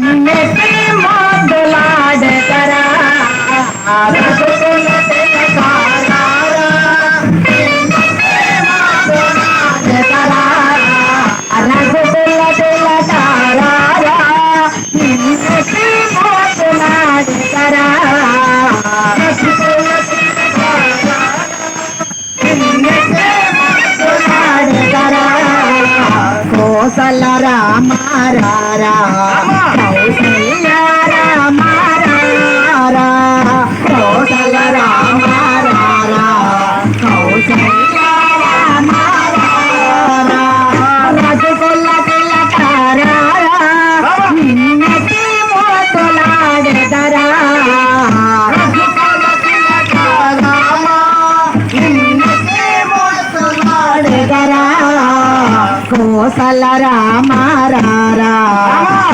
से मौत लाड करा। కౌసల రామారా కోసల రామారా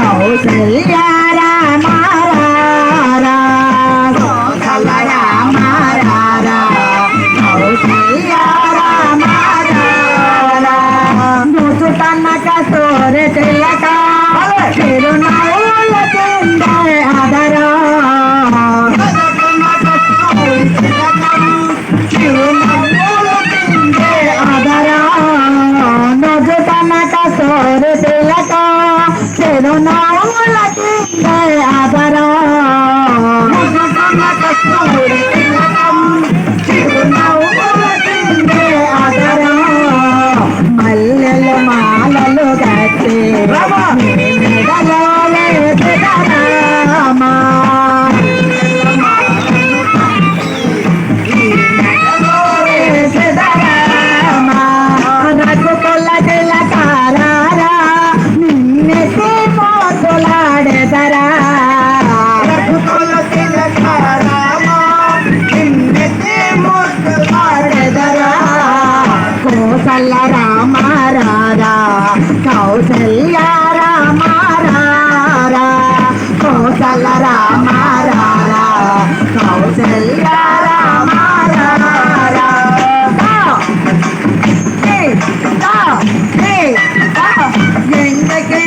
కౌసల్యా 妈妈。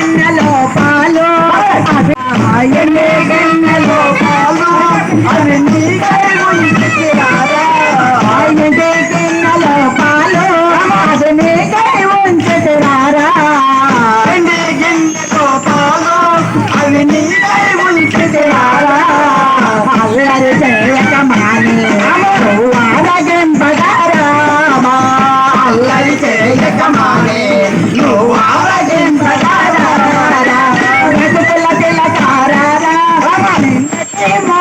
చిన్న లోపాలు అభిమాయనే queremos.